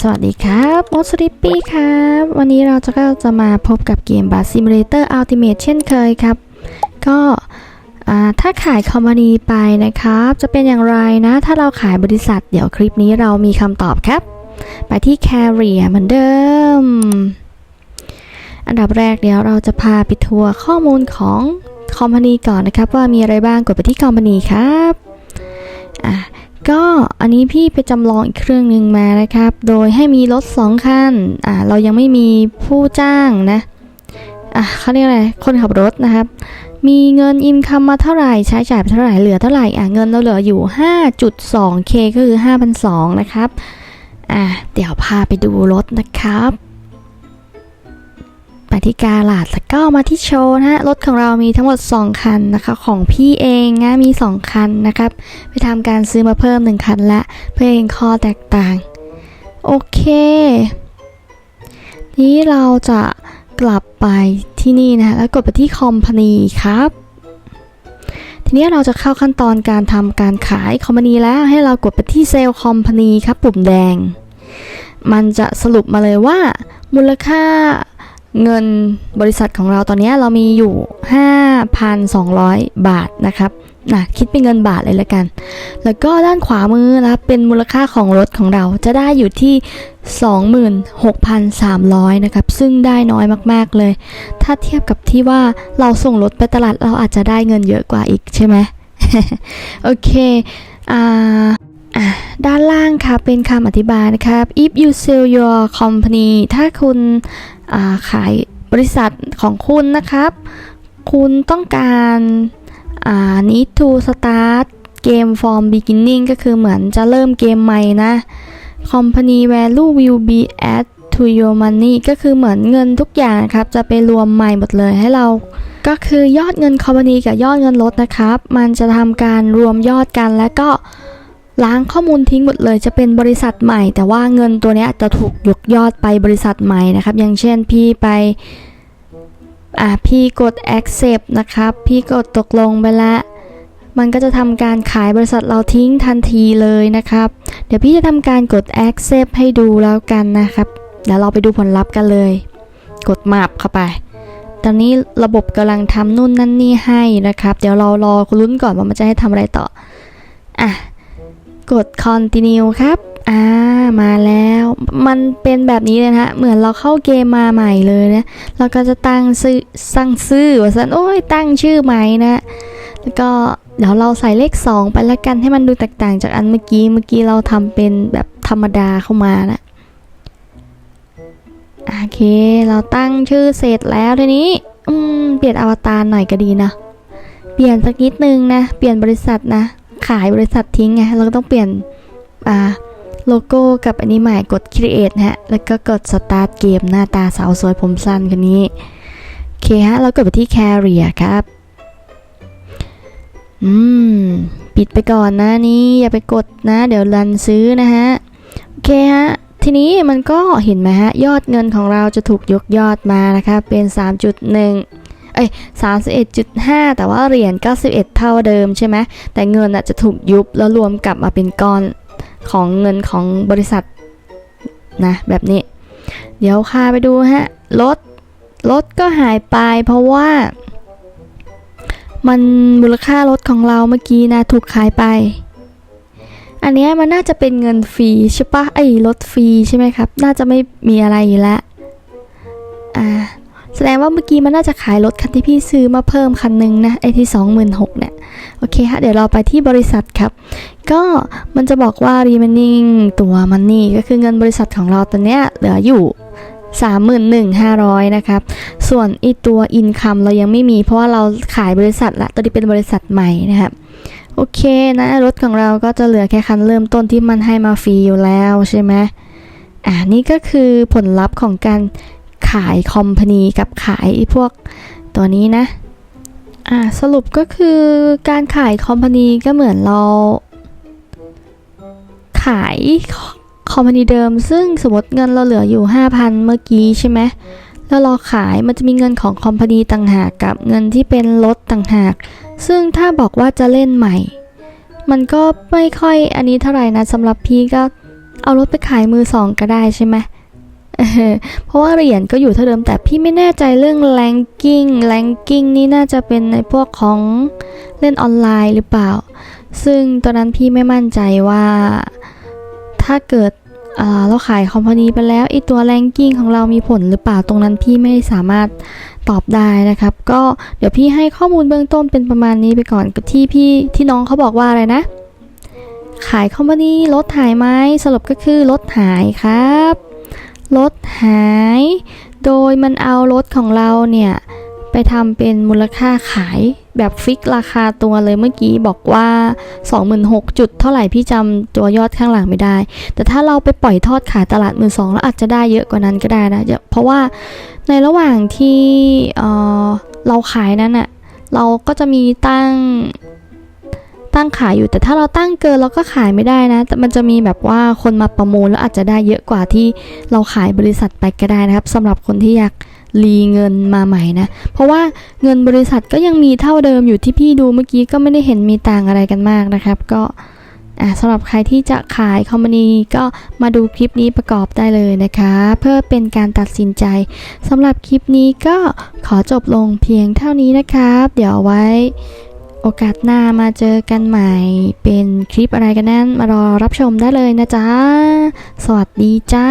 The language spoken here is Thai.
สวัสดีครับมดสริปปี้ครับ วันนี้เราจะก็จะมาพบกับเกมบัสซิม u เลเตอร์อัลติเมทเช่นเคยครับ ก็ถ้าขายคอมพานีไปนะครับ จะเป็นอย่างไรนะ ถ้าเราขายบริษัท เดี๋ยวคลิปนี้เรามีคำตอบครับ ไปที่ Carrier เหมือนเดิม อันดับแรกเดี๋ยวเราจะพาไปทัวร์ข้อมูลของคอมพานีก่อนนะครับ ว่ามีอะไรบ้างกดไปที่คอมพานีครับ ก็อันนี้พี่ไปจำลองอีกเครื่องหนึ่งมานะครับ โดยให้มีรถสองคันอ่าเรายังไม่มีผู้จ้างนะอะเขาเรียกอะไรคนขับรถนะครับ มีเงินอินคัมมาเท่าไหร่ใช้จ่ายไปเท่าไหร่เหลือเท่าไหร่อะเงินเราเหลืออยู่ 5.2k ก็คือ 5,200 นะครับอะเดี๋ยวพาไปดูรถนะครับ ปที่กาลาดแล้วก็มาที่โชว์นะฮะรถของเรามีทั้งหมด 2 คันนะคะของพี่เองนะมี 2 คันนะครับไปทำการซื้อมาเพิ่ม 1 คันละเพื่อเองข้อแตกต่าง โอเค นี้เราจะกลับไปที่นี่นะแล้วกดไปที่ Company ครับทีนี้เราจะเข้าขั้นตอนการทำการขาย Company แล้วให้เรากดไปที่ Sale Company ครับปุ่มแดง มันจะสรุปมาเลยว่า มูลค่า เงินบริษัทของเราตอนนี้เรามีอยู่ 5,200 บาทนะครับนะคิดเป็นเงินบาทเลยละกัน แล้วก็ด้านขวามือนะครับเป็นมูลค่าของรถของเราจะได้อยู่ที่ 26,300นะครับ ซึ่งได้น้อยมากๆเลย ถ้าเทียบกับที่ว่าเราส่งรถไปตลาดเราอาจจะได้เงินเยอะกว่าอีกใช่ไหมโอเค อ่า ด้านล่างค่ะเป็นคำอธิบายนะครับ if you sell your company ถ้าคุณาขายบริษัทของคุณนะครับ คุณต้องการอ่า need to start game from beginning ก็คือเหมือนจะเริ่มเกมใหม่นะ company value will be add to your money ก็คือเหมือนเงินทุกอย่างนะครับ จะไปรวมใหม่หมดเลยให้เรา ก็คือยอดเงิน company กับยอดเงินรถนะครับ มันจะทำการรวมยอดกันแล้วก็ ล้างข้อมูลทิ้งหมดเลยจะเป็นบริษัทใหม่ แต่ว่าเงินตัวนี้จะถูกยกยอดไปบริษัทใหม่นะครับ อย่างเช่นพี่ไปอ่าพี่กด accept นะครับ พี่กดตกลงไปแล้วมันก็จะทำการขายบริษัทเราทิ้งทันทีเลยนะครับ เดี๋ยวพี่จะทำการกด accept ให้ดูแล้วกันนะครับ เดี๋ยวเราไปดูผลลัพธ์กันเลย กด map เข้าไป ตอนนี้ระบบกำลังทำนู่นนั่นนี่ให้นะครับ เดี๋ยวเรารอลุ้นก่อนว่ามันจะให้ทำอะไรต่อ อะ กด continue ครับ อ่า มาแล้ว มันเป็นแบบนี้เลยนะฮะ เหมือนเราเข้าเกมมาใหม่เลยนะ เราก็จะตั้งชื่อสั่งชื่อว่าสันโอ้ย ตั้งชื่อใหม่นะ แล้วก็เดี๋ยวเราใส่เลข 2 ไปแล้วกันให้มันดูแตกต่างจากอันเมื่อกี้ เมื่อกี้เราทำเป็นแบบธรรมดาเข้ามานะ โอเค เราตั้งชื่อเสร็จแล้วทีนี้ อืม เปลี่ยนอวตารหน่อยก็ดีนะ เปลี่ยนสักนิดนึงนะ เปลี่ยนบริษัทนะ ขายบริษัททิ้งไงเราก็ต้องเปลี่ยนอ่าโลโก้กับอันนี้ใหม่กด create นะฮะ แล้วก็กด start เกมหน้าตาสาวสวยผมสั้นคนนี้ โอเคฮะ เรากดไปที่ carrier ครับ อืม ปิดไปก่อนนะนี่อย่าไปกดนะ เดี๋ยวรันซื้อนะฮะ โอเคฮะทีนี้มันก็เห็นไหมฮะ ยอดเงินของเราจะถูกยกยอดมานะคะ เป็น 3.1 เอ้ย31.5 แต่ว่าเหรียญก็11เท่าเดิมใช่ไหมแต่เงินอะจะถูกยุบแล้วรวมกลับมาเป็นก้อนของเงินของบริษัทนะแบบนี้ เดี๋ยวค่าไปดูฮะรถรถก็หายไปเพราะว่า มันมูลค่ารถของเราเมื่อกี้นะถูกขายไป อันนี้มันน่าจะเป็นเงินฟรีใช่ปะไอ้รถฟรีใช่ไหมครับ น่าจะไม่มีอะไรอยู่แล้วอ่า แสดงว่าเมื่อกี้มันน่าจะขายรถคันที่พี่ซื้อมาเพิ่มคันหนึงนะไอที่สองหมื่นหกเนี่ยโอเคฮะเดี๋ยวเราไปที่บริษัทครับ ก็มันจะบอกว่า remaining ตัวมันนี่ก็คือเงินบริษัทของเราตอนเนี้ยเหลืออยู่31,500 นะครับ ส่วนอีตัว income เรายังไม่มี เพราะว่าเราขายบริษัทละตอนนี้เป็นบริษัทใหม่นะครับโอเคนะ รถของเราก็จะเหลือแค่คันเริ่มต้นที่มันให้มาฟรีอยู่แล้วใช่ไหมอ่านี่ก็คือผลลัพธ์ของการ ขายคอมพานีกับขายพวกตัวนี้นะ อ่าสรุปก็คือการขายคอมพานีก็เหมือนเรา ขายคอมพานีเดิม ซึ่งสมมติเงินเราเหลืออยู่ 5,000 เมื่อกี้ใช่ไหมแล้วเราขายมันจะมีเงินของคอมพานีต่างหากกับเงินที่เป็นรถต่างหาก ซึ่งถ้าบอกว่าจะเล่นใหม่ มันก็ไม่ค่อยอันนี้เท่าไหร่นะสำหรับพี่ก็เอารถไปขายมือสองก็ได้ใช่ไหม เพราะว่าเหรียญก็อยู่เท่าเดิมแต่พี่ไม่แน่ใจเรื่อง ranking ranking นี่น่าจะเป็นในพวกของเล่นออนไลน์หรือเปล่า ซึ่งตอนนั้นพี่ไม่มั่นใจว่าถ้าเกิดเราขายคอมพานีไปแล้วไอตัว ranking ของเรามีผลหรือเปล่าตรงนั้นพี่ไม่สามารถตอบได้นะครับ ก็เดี๋ยวพี่ให้ข้อมูลเบื้องต้นเป็นประมาณนี้ไปก่อนที่พี่ที่น้องเขาบอกว่าอะไรนะ ขายคอมพานีรถหายไหมสรุปก็คือรถหายครับ รถหาย โดยมันเอารถของเราเนี่ย ไปทำเป็นมูลค่าขายแบบฟิกราคาตัวเลยเมื่อกี้บอกว่า 26,000จุดเท่าไหร่พี่จำตัวยอดข้างหลังไม่ได้ แต่ถ้าเราไปปล่อยทอดขายตลาดมือสองแล้วอาจจะได้เยอะกว่านั้นก็ได้นะเพราะว่าในระหว่างที่เเราขายนั้นอะเราก็จะมีตั้ง ตั้งขายอยู่ แต่ถ้าเราตั้งเกินเราก็ขายไม่ได้นะ แต่มันจะมีแบบว่าคนมาประมูลแล้วอาจจะได้เยอะกว่าที่เราขายบริษัทไปก็ได้นะครับสำหรับคนที่อยากรีเงินมาใหม่นะ เพราะว่าเงินบริษัทก็ยังมีเท่าเดิมอยู่ที่พี่ดูเมื่อกี้ก็ไม่ได้เห็นมีต่างอะไรกันมากนะครับ ก็อะสำหรับใครที่จะขายคอมมานีก็มาดูคลิปนี้ประกอบได้เลยนะคะ เพื่อเป็นการตัดสินใจสำหรับคลิปนี้ก็ขอจบลงเพียงเท่านี้นะครับ เดี๋ยวเอาไว้ โอกาสหน้ามาเจอกันใหม่ เป็นคลิปอะไรกันนั้นมารอรับชมได้เลยนะจ๊ะ สวัสดีจ้า